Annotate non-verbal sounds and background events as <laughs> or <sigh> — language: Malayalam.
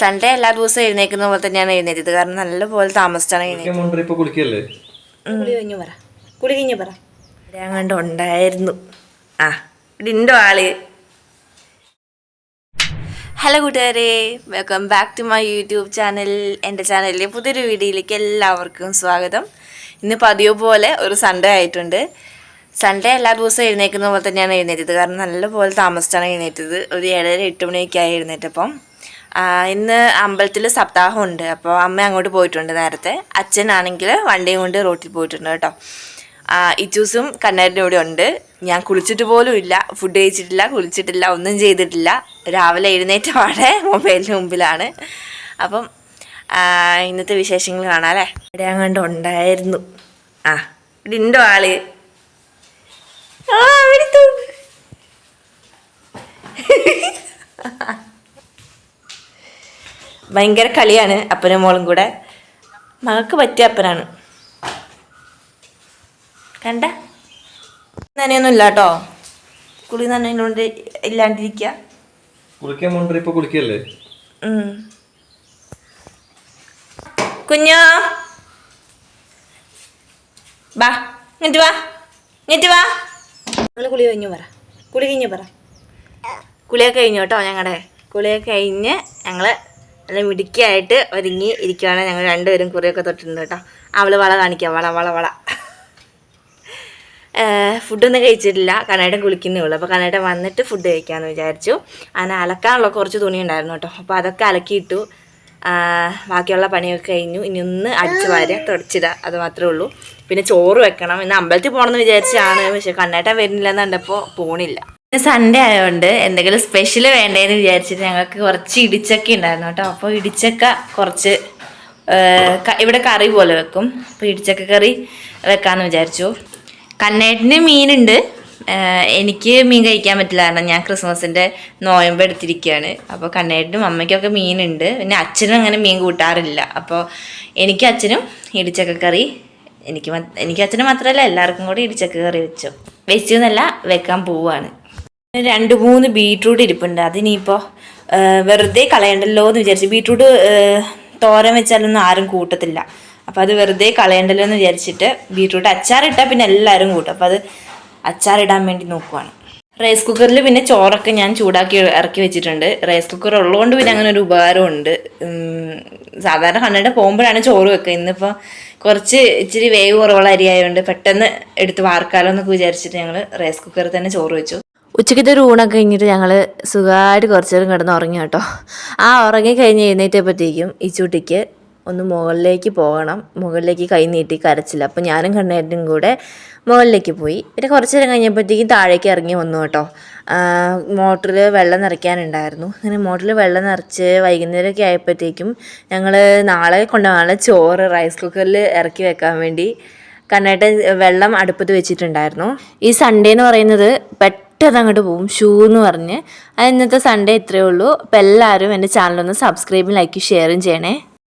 സൺഡേ എല്ലാ ദിവസവും എഴുന്നേക്കുന്ന പോലെ തന്നെയാണ് എഴുന്നേറ്റത്. കാരണം നല്ലപോലെ താമസിച്ചാണ് എഴുന്നേറ്റത്. മുണ്ടർ ഇപ്പൊ കുളിക്കല്ലേ? കുളി കഴിഞ്ഞു പറ. കുളി കഴിഞ്ഞു പറ. ഇവിടെ അങ്ങോട്ട് ഉണ്ടായിരുന്നു. ആ ഇവിടെ ഉണ്ടോ ആൾ ഹലോ കൂട്ടുകാരെ welcome back to my YouTube channel. എന്റെ ചാനലിലെ പുതിയൊരു വീഡിയോയിലേക്ക് എല്ലാവർക്കും സ്വാഗതം. ഇന്ന് പതിവ് പോലെ ഒരു സൺഡേ ആയിട്ടുണ്ട്. സൺഡേ എല്ലാ ദിവസവും എഴുന്നേക്കുന്ന പോലെ തന്നെയാണ് എഴുന്നേറ്റത്. കാരണം നല്ലപോലെ താമസിച്ചാണ് എഴുന്നേറ്റത്. ഒരു ഏഴര എട്ട് മണിയൊക്കെ ആയി എഴുന്നേറ്റപ്പം. ഇന്ന് അമ്പലത്തിൽ സപ്താഹമുണ്ട്. അപ്പോൾ അമ്മ അങ്ങോട്ട് പോയിട്ടുണ്ട് നേരത്തെ. അച്ഛനാണെങ്കിൽ വണ്ടിയും കൊണ്ട് റോട്ടിൽ പോയിട്ടുണ്ട് കേട്ടോ. ഇച്ചൂസും കണ്ണേരിന്റെ കൂടെ ഉണ്ട്. ഞാൻ കുളിച്ചിട്ട് പോലും ഇല്ല. ഫുഡ് കഴിച്ചിട്ടില്ല കുളിച്ചിട്ടില്ല ഒന്നും ചെയ്തിട്ടില്ല. രാവിലെ എഴുന്നേറ്റ പാടെ <laughs> മൊബൈലിന് മുമ്പിലാണ്. അപ്പം ഇന്നത്തെ വിശേഷങ്ങൾ കാണാം അല്ലേ? ഇവിടെ അങ്ങോട്ട് ഉണ്ടായിരുന്നു. ആ ഇവിടെ ഉണ്ടോ ആൾ. ഭയങ്കര കളിയാണ് അപ്പനും മോളും കൂടെ. മകൾക്ക് പറ്റിയ അപ്പനാണ്. കണ്ട? നനയൊന്നും ഇല്ല കേട്ടോ കുളി നനയിലോണ്ട് ഇല്ലാണ്ടിരിക്കുക കുളിക്കാൻ മുണ്ടർ ഇപ്പൊ കുളിക്കല്ലേ. കുഞ്ഞോ? ബാ ഇങ്ങോട്ട് വാ ഇങ്ങോട്ട് വാ. നിങ്ങൾ കുളി കഴിഞ്ഞു പറ. കുളി കഴിഞ്ഞു പറ. കുളിയൊക്കെ കഴിഞ്ഞു കേട്ടോ ഞങ്ങളുടെ കുളിയൊക്കെ കഴിഞ്ഞ് ഞങ്ങൾ നല്ല മിടുക്കിയായിട്ട് ഒരുങ്ങി ഇരിക്കുകയാണ് ഞങ്ങൾ രണ്ടുപേരും കുറിയൊക്കെ തൊട്ടിട്ടുണ്ട് കേട്ടോ. അവൾ വള കാണിക്കാം. വള വള വള. ഫുഡൊന്നും കഴിച്ചിട്ടില്ല. കനേട്ടൻ കുളിക്കുന്നേ ഉള്ളൂ. അപ്പോൾ കനേട്ടൻ വന്നിട്ട് ഫുഡ് കഴിക്കാമെന്ന് വിചാരിച്ചു. അങ്ങനെ അലക്കാനുള്ള കുറച്ച് തുണി ഉണ്ടായിരുന്നു കേട്ടോ. അപ്പോൾ അതൊക്കെ അലക്കിയിട്ടു. ബാക്കിയുള്ള പണിയൊക്കെ കഴിഞ്ഞു. ഇനി ഒന്ന് അടിച്ചു വാരി തുടച്ചിടുക അത് മാത്രമേ ഉള്ളൂ. പിന്നെ ചോറ് വെക്കണം. ഇന്ന് അമ്പലത്തിൽ പോകണമെന്ന് വിചാരിച്ചാണ് പക്ഷെ കണ്ണേട്ടൻ വരുന്നില്ലെന്ന് കണ്ടപ്പോൾ പോണില്ല. സൺഡേ ആയതുകൊണ്ട് എന്തെങ്കിലും സ്പെഷ്യൽ വേണ്ടേന്ന് വിചാരിച്ചിട്ട് ഞങ്ങൾക്ക് കുറച്ച് ഇടിച്ചക്ക ഉണ്ടായിരുന്നു കേട്ടോ. അപ്പോൾ ഇടിച്ചക്ക കുറച്ച് ഇവിടെ കറി പോലെ വെക്കും. അപ്പോൾ ഇടിച്ചക്ക കറി വെക്കാമെന്ന് വിചാരിച്ചു. കണ്ണേട്ടിന് മീനുണ്ട്. എനിക്ക് മീൻ കഴിക്കാൻ പറ്റില്ല കാരണം ഞാൻ ക്രിസ്മസിന്റെ നോയമ്പ് എടുത്തിരിക്കുകയാണ് അപ്പോൾ കണ്ണേട്ടിനും അമ്മയ്ക്കൊക്കെ മീനുണ്ട്. പിന്നെ അച്ഛനും അങ്ങനെ മീൻ കൂട്ടാറില്ല. അപ്പോൾ എനിക്ക് അച്ഛനും ഇടിച്ചക്ക കറി എനിക്ക് എനിക്ക് അച്ഛനും മാത്രമല്ല എല്ലാവർക്കും കൂടി ഇടിച്ചക്ക കറി വെച്ചു. വെച്ചു എന്നല്ല വെക്കാൻ പോവാണ്. രണ്ട് മൂന്ന് ബീട്രൂട്ട് ഇരിപ്പുണ്ട്. അതിനിപ്പോൾ വെറുതെ കളയണ്ടല്ലോ എന്ന് വിചാരിച്ചു. ബീട്രൂട്ട് തോരൻ വെച്ചാലൊന്നും ആരും കൂട്ടത്തില്ല. അപ്പം അത് വെറുതെ കളയണ്ടല്ലോ എന്ന് വിചാരിച്ചിട്ട് ബീട്രൂട്ട് അച്ചാറിട്ടാൽ പിന്നെ എല്ലാവരും കൂട്ടും. അപ്പോൾ അത് അച്ചാറിടാൻ വേണ്ടി നോക്കുവാണ്. റൈസ് കുക്കറിൽ പിന്നെ ചോറൊക്കെ ഞാൻ ചൂടാക്കി ഇറക്കി വെച്ചിട്ടുണ്ട്. റൈസ് കുക്കർ ഉള്ളതുകൊണ്ട് പിന്നെ അങ്ങനെ ഒരു ഉപകാരമുണ്ട് സാധാരണ കണ്ണട പോകുമ്പോഴാണ് ചോറ് വെക്കുക ഇന്നിപ്പോൾ കുറച്ച് ഇച്ചിരി വേവ് കുറവുള്ള അരിയായതുകൊണ്ട് പെട്ടെന്ന് എടുത്ത് വാർക്കാലോ എന്നൊക്കെ വിചാരിച്ചിട്ട് ഞങ്ങൾ റൈസ് കുക്കറിൽ തന്നെ ചോറ് വെച്ചു. ഉച്ചക്കത്തെ ഒരു ഊണൊക്കെ കഴിഞ്ഞിട്ട് ഞങ്ങൾ സുഖമായിട്ട് കുറച്ച് നേരം കിടന്ന് ഉറങ്ങി കേട്ടോ. ആ ഉറങ്ങി കഴിഞ്ഞ് എഴുന്നേറ്റപ്പോഴത്തേക്കും ഈ ചുട്ടിക്ക് ഒന്ന് മുകളിലേക്ക് പോകണം. മുകളിലേക്ക് കൈ നീട്ടി കരച്ചില്ല അപ്പോൾ ഞാനും കണ്ണേറ്റും കൂടെ മുകളിലേക്ക് പോയി. പിന്നെ കുറച്ച് നേരം കഴിഞ്ഞപ്പോഴത്തേക്കും താഴേക്ക് ഇറങ്ങി വന്നു കേട്ടോ. മോട്ടറിൽ വെള്ളം നിറയ്ക്കാനുണ്ടായിരുന്നു. അങ്ങനെ മോട്ടറിൽ വെള്ളം നിറച്ച് വൈകുന്നേരമൊക്കെ ആയപ്പോഴത്തേക്കും ഞങ്ങൾ നാളെ കൊണ്ടുപോകാനുള്ള ചോറ് റൈസ് കുക്കറിൽ ഇറക്കി വെക്കാൻ വേണ്ടി കണ്ണേട്ടൻ വെള്ളം അടുപ്പത്ത് വെച്ചിട്ടുണ്ടായിരുന്നു. ഈ സൺഡേ എന്ന് പറയുന്നത് പെട്ടെന്ന് അങ്ങോട്ട് പോകും ഷൂ എന്ന് പറഞ്ഞ്. അത് ഇന്നത്തെ സൺഡേ ഇത്രയേ ഉള്ളൂ. അപ്പോൾ എല്ലാവരും എന്റെ ചാനലൊന്ന് സബ്സ്ക്രൈബും ലൈക്കും ഷെയറും ചെയ്യണേ.